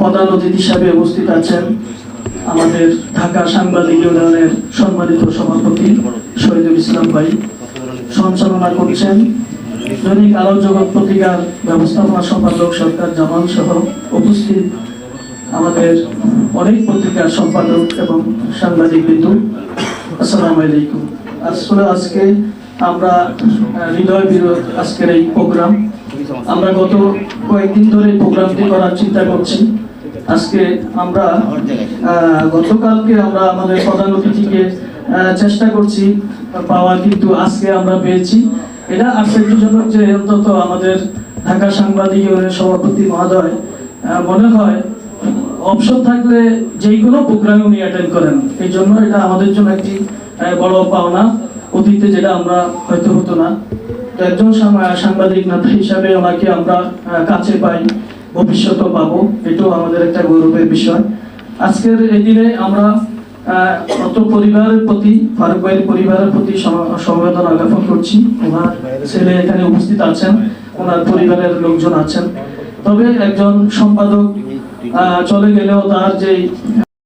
প্রধান অতিথি হিসাবে উপস্থিত আছেন আমাদের ঢাকা সাংবাদিক ইউনিয়নের সম্মানিত সভাপতি শহীদুল ইসলাম ভাই। সঞ্চালনা করছেন দৈনিক আলো জগৎ পত্রিকার ব্যবস্থাপনা সম্পাদক সরকার জামান সহ উপস্থিত আমাদের অনেক পত্রিকার সম্পাদক এবং সাংবাদিক বিন্দু। আসসালামু আলাইকুম। আসলে আজকে আমরা হৃদয় বিরোধ আজকের এই প্রোগ্রাম। আমরা গত কয়েকদিন ধরে প্রোগ্রামটি করার চিন্তা করছি। আজকে আমরা গতকালকে আমরা আমাদের প্রধান অতিথিকে চেষ্টা করছি, পাওয়ার কিন্তু আজকে আমরা পেয়েছি। এটা আশ্চর্যজনক যে অন্তত আমাদের ঢাকা সাংবাদিক ইউনিয়নের সভাপতি মহোদয় মনে হয় অপশন থাকলে যে কোনো প্রোগ্রামে উনি অ্যাটেন্ড করেন। এই জন্য এটা আমাদের জন্য একটি বড় পাওনা। অতীতে যেটা আমরা হয়তো হতো না। একজন সাংবাদিক নেতা হিসাবে ওনাকে আমরা কাছে পাই, ভবিষ্যতেও পাবো। এটাও আমাদের একটা গৌরবের বিষয়। আজকের এই দিনে আমরা অত পরিবারের প্রতি, ফারুক ভাইয়ের পরিবারের প্রতি সম- সমবেদনা জ্ঞাপন করছি। ওনার ছেলে এখানে উপস্থিত আছেন, ওনার পরিবারের লোকজন আছেন। তবে একজন সম্পাদক চলে গেলেও তার যে